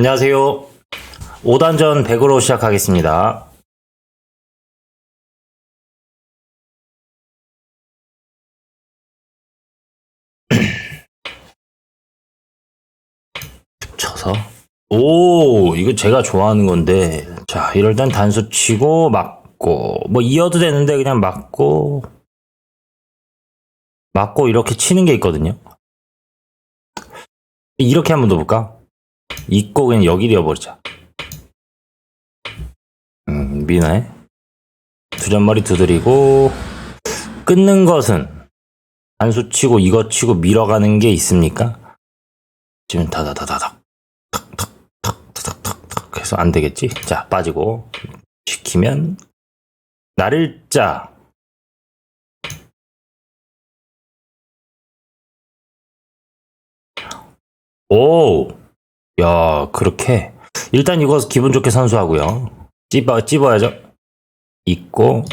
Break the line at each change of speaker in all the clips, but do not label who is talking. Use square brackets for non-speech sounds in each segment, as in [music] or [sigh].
안녕하세요. 5단전 100으로 시작하겠습니다. [clears throat] 쳐서. 오 이거 제가 좋아하는 건데. 자 이럴 땐 단수 치고 맞고. 뭐 이어도 되는데 그냥 맞고. 맞고 이렇게 치는 게 있거든요. 이렇게 한번 넣어볼까 있고 그냥 여기 이어버리자. 음 미나해. 두점머리 두드리고 끊는 것은 단수 치고 이거 치고 밀어가는 게 있습니까? 지금 다다다다닥 탁탁탁탁탁탁탁 해서 안 되겠지? 자 빠지고 시키면 날일자 오, 야 그렇게 일단 이거 기분 좋게 선수하고요. 찝어 찝어야죠. 있고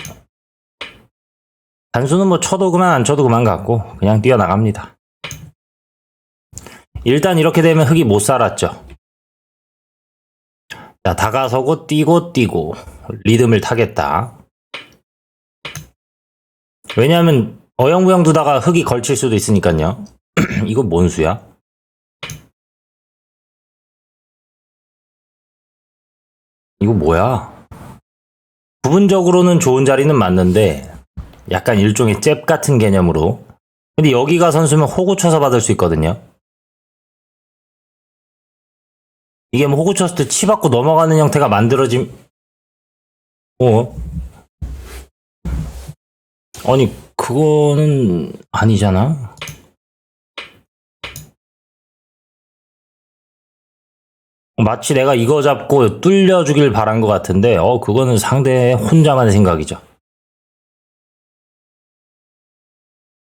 단수는 뭐 쳐도 그만 안 쳐도 그만 같고 그냥 뛰어나갑니다. 일단 이렇게 되면 흙이 못 살았죠. 자, 다가서고 뛰고 뛰고 리듬을 타겠다. 왜냐하면 어영부영 두다가 흙이 걸칠 수도 있으니까요. [clears throat] 이거 뭔 수야? 이거 뭐야? 부분적으로는 좋은 자리는 맞는데 약간 일종의 잽 같은 개념으로 근데 여기가 선수면 호구 쳐서 받을 수 있거든요. 이게 뭐 호구 쳤을 때 치 받고 넘어가는 형태가 만들어짐. 어? 아니, 그거는 아니잖아. 마치 내가 이거 잡고 뚫려주길 바란 것 같은데, 어, 그거는 상대 혼자만의 생각이죠.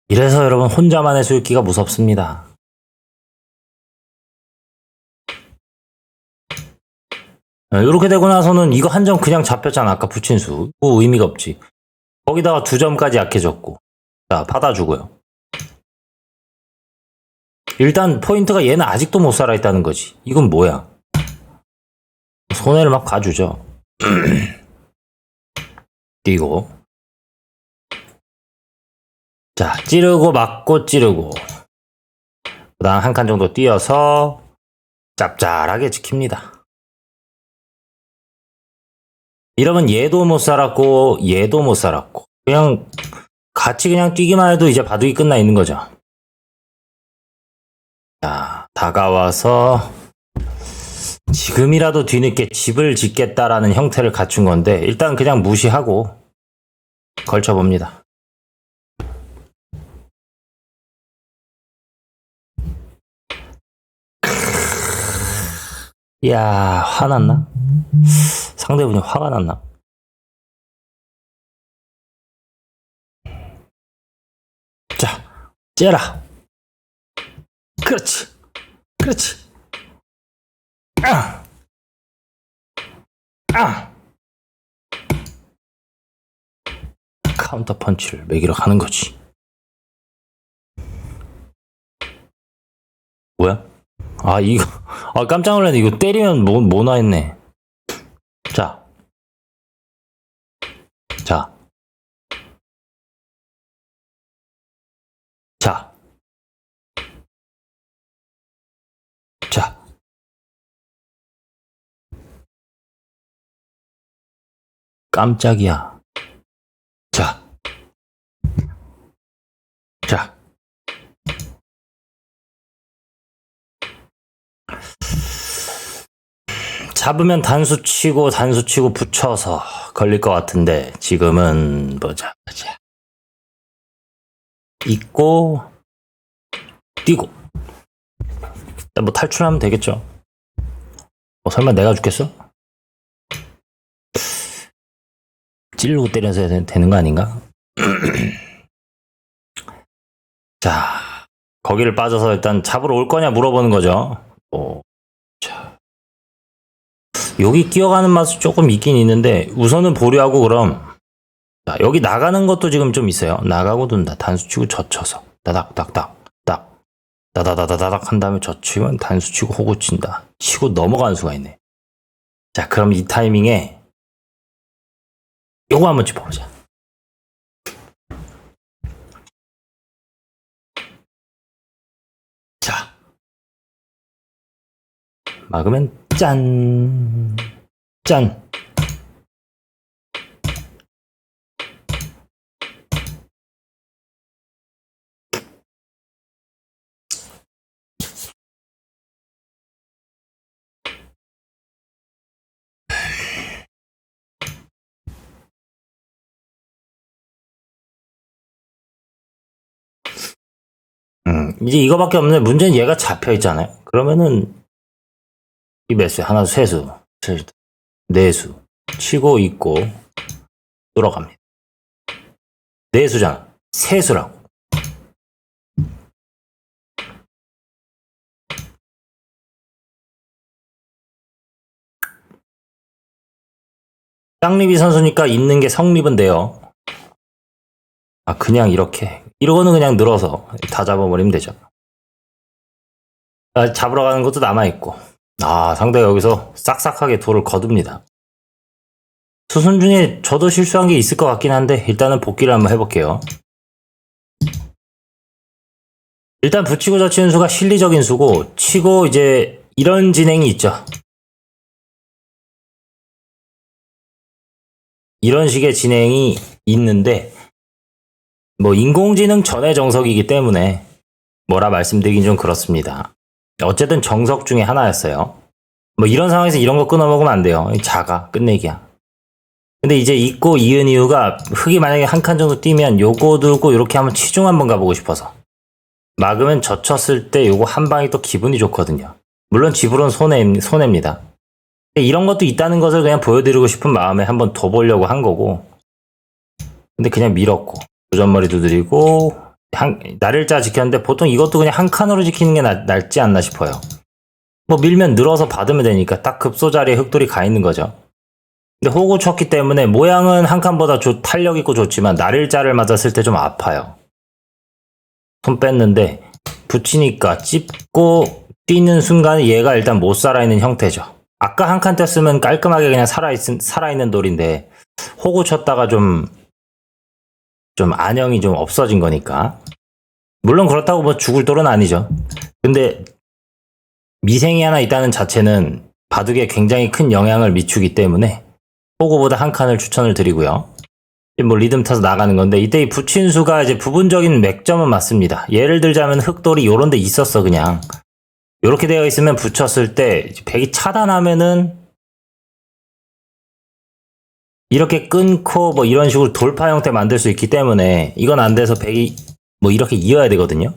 이래서 여러분, 혼자만의 술기가 무섭습니다. 이렇게 되고 나서는 이거 한 점 그냥 잡혔잖아. 아까 붙인 수. 뭐 의미가 없지. 거기다가 두 점까지 약해졌고. 자, 받아주고요. 일단 포인트가 얘는 아직도 못 살아있다는 거지. 이건 뭐야? 손해를 막 가주죠. 뛰고. [clears throat] 자, 찌르고 맞고 찌르고. 그 다음 한 칸 정도 뛰어서 짭짤하게 지킵니다. 이러면 얘도 못 살았고 얘도 못 살았고 그냥 같이 그냥 뛰기만 해도 이제 바둑이 끝나 있는 거죠. 자, 다가와서 지금이라도 뒤늦게 집을 짓겠다라는 형태를 갖춘 건데 일단 그냥 무시하고 걸쳐봅니다. 이야, 화났나? 상대분이 화가 났나? 자, 째라. 그렇지. 그렇지. 아! 아! 카운터 펀치를 매기러 가는 거지. 뭐야? 아, 이거, 아, 깜짝 놀랐네. 이거 때리면 뭐, 뭐나 했네. 자. 자. 자. 자. 깜짝이야. 자. 자. 잡으면 단수 치고 단수 치고 붙여서 걸릴 것 같은데 지금은 보자 보자 있고 뛰고 뭐 탈출하면 되겠죠 어, 설마 내가 죽겠어? 찌르고 때려서 되는 거 아닌가? [clears throat] 자 거기를 빠져서 일단 잡으러 올 거냐 물어보는 거죠 어, 자. 여기 끼어가는 맛이 조금 있긴 있는데 우선은 보류하고 그럼 자, 여기 나가는 것도 지금 좀 있어요. 나가고 둔다. 단수 치고 젖혀서 따닥닥닥 딱 다다다다닥 한 다음에 젖히면 단수 치고 호구 친다. 치고 넘어가는 수가 있네. 자, 그럼 이 타이밍에 요거 한번 짚어보자. 자. 막으면 짠. 짠. 이제 이거밖에 없는데 문제는 얘가 잡혀 있잖아요. 그러면은 이 몇 수? 하나, 세 수, 세 수, 네 수. 치고 있고 돌아갑니다. 네 수잖아. 세 수라고. 쌍립이 선수니까 있는 게 성립은 돼요. 아, 그냥 이렇게. 이러고는 그냥 늘어서 다 잡아버리면 되죠. 아, 잡으러 가는 것도 남아있고. 아, 상대가 여기서 싹싹하게 돌을 거둡니다. 수순 중에 저도 실수한 게 있을 것 같긴 한데, 일단은 복귀를 한번 해볼게요. 일단 붙이고 젖히는 수가 실리적인 수고, 치고 이제 이런 진행이 있죠. 이런 식의 진행이 있는데, 뭐 인공지능 전의 정석이기 때문에 뭐라 말씀드리긴 좀 그렇습니다. 어쨌든 정석 중에 하나였어요. 뭐 이런 상황에서 이런 거 끊어 먹으면 안 돼요. 작아 끝내기야. 근데 이제 있고 이은 이유가 흙이 만약에 한 칸 정도 뛰면 요거 들고 이렇게 한번 치중 한번 가보고 싶어서 막으면 젖혔을 때 요거 한 방이 또 기분이 좋거든요. 물론 집으로는 손해, 손해입니다. 이런 것도 있다는 것을 그냥 보여드리고 싶은 마음에 한번 더 보려고 한 거고 근데 그냥 밀었고 도전머리 두드리고 한, 날일자 지켰는데 보통 이것도 그냥 한 칸으로 지키는 게 나, 낫지 않나 싶어요. 뭐 밀면 늘어서 받으면 되니까 딱 급소 자리에 흑돌이 가 있는 거죠. 근데 호구 쳤기 때문에 모양은 한 칸보다 좋, 탄력 있고 좋지만 날일자를 맞았을 때 좀 아파요. 손 뺐는데 붙이니까 찝고 뛰는 순간에 얘가 일단 못 살아있는 형태죠. 아까 한칸 떴으면 깔끔하게 그냥 살아있, 살아있는 돌인데 호구 쳤다가 좀 좀 안형이 좀 없어진 거니까. 물론 그렇다고 뭐 죽을 돌은 아니죠. 근데 미생이 하나 있다는 자체는 바둑에 굉장히 큰 영향을 미치기 때문에 호구보다 한 칸을 추천을 드리고요. 뭐 리듬 타서 나가는 건데 이때 이 부친수가 이제 부분적인 맥점은 맞습니다. 예를 들자면 흑돌이 요런 데 있었어 그냥. 요렇게 되어 있으면 붙였을 때 백이 차단하면은 이렇게 끊고 뭐 이런 식으로 돌파 형태 만들 수 있기 때문에 이건 안 돼서 백이 뭐 이렇게 이어야 되거든요.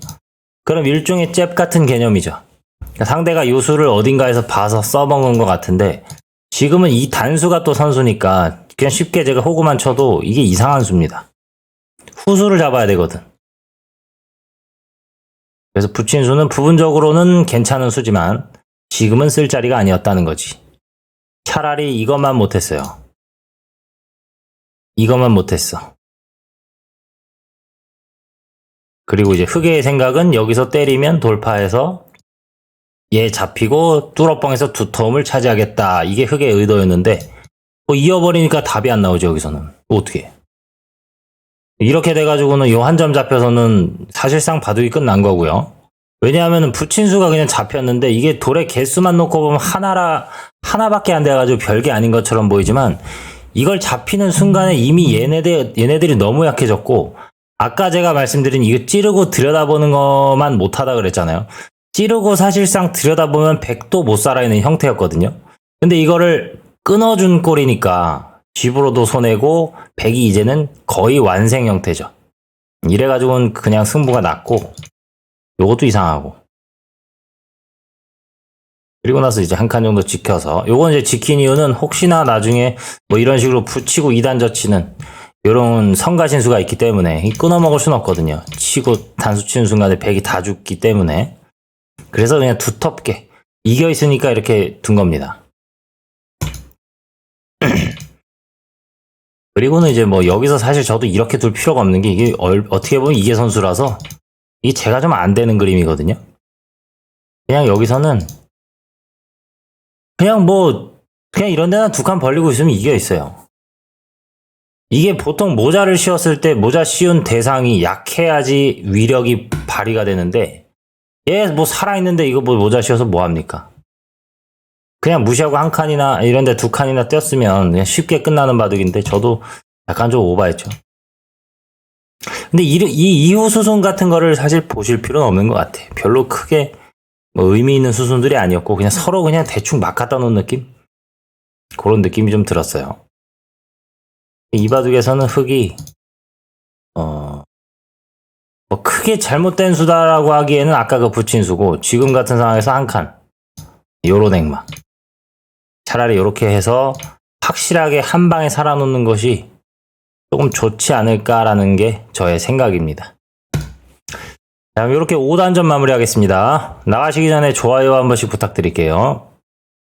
그럼 일종의 잽 같은 개념이죠. 그러니까 상대가 요수를 어딘가에서 봐서 써먹은 것 같은데 지금은 이 단수가 또 선수니까 그냥 쉽게 제가 호구만 쳐도 이게 이상한 수입니다. 후수를 잡아야 되거든. 그래서 붙인 수는 부분적으로는 괜찮은 수지만 지금은 쓸 자리가 아니었다는 거지. 차라리 이것만 못했어요. 이것만 못했어. 그리고 이제 흑의 생각은 여기서 때리면 돌파해서 얘 잡히고 뚜러뻥에서 두터움을 차지하겠다. 이게 흑의 의도였는데 뭐 이어버리니까 답이 안 나오죠 여기서는. 뭐 어떻게? 이렇게 돼가지고는 요 한 점 잡혀서는 사실상 바둑이 끝난 거고요. 왜냐하면 부친수가 그냥 잡혔는데 이게 돌의 개수만 놓고 보면 하나라 하나밖에 안 돼가지고 별게 아닌 것처럼 보이지만 이걸 잡히는 순간에 이미 얘네들 얘네들이 너무 약해졌고 아까 제가 말씀드린 이거 찌르고 들여다보는 것만 못하다 그랬잖아요. 찌르고 사실상 들여다보면 백도 못 살아있는 형태였거든요. 근데 이거를 끊어준 꼴이니까 집으로도 손해고 백이 이제는 거의 완생 형태죠. 이래가지고는 그냥 승부가 났고 요것도 이상하고 그리고 나서 이제 한 칸 정도 지켜서 요건 이제 지킨 이유는 혹시나 나중에 뭐 이런 식으로 붙이고 2단 젖히는 요런 성가신수가 있기 때문에 이 끊어 먹을 수는 없거든요. 치고 단수 치는 순간에 백이 다 죽기 때문에 그래서 그냥 두텁게 이겨 있으니까 이렇게 둔 겁니다. [clears throat] 그리고는 이제 뭐 여기서 사실 저도 이렇게 둘 필요가 없는 게 이게 얼- 어떻게 보면 이게 선수라서 이게 제가 좀 안 되는 그림이거든요. 그냥 여기서는 그냥 뭐 그냥 이런 데나 두 칸 벌리고 있으면 이겨 있어요. 이게 보통 모자를 씌웠을 때 모자 씌운 대상이 약해야지 위력이 발휘가 되는데 얘 뭐 살아있는데 이거 뭐 모자 씌워서 뭐 합니까? 그냥 무시하고 한 칸이나 이런 데 두 칸이나 떼었으면 그냥 쉽게 끝나는 바둑인데 저도 약간 좀 오버했죠. 근데 이, 이 이후 수순 같은 거를 사실 보실 필요는 없는 것 같아. 별로 크게 뭐 의미 있는 수순들이 아니었고 그냥 서로 그냥 대충 막 갖다 놓은 느낌? 그런 느낌이 좀 들었어요. 이 바둑에서는 흑이 어, 뭐 크게 잘못된 수다라고 하기에는 아까 그 붙인 수고 지금 같은 상황에서 한 칸. 요런 액마. 차라리 이렇게 해서 확실하게 한 방에 살아놓는 것이 조금 좋지 않을까라는 게 저의 생각입니다. 자, 이렇게 5단전 마무리하겠습니다. 나가시기 전에 좋아요 한 번씩 부탁드릴게요.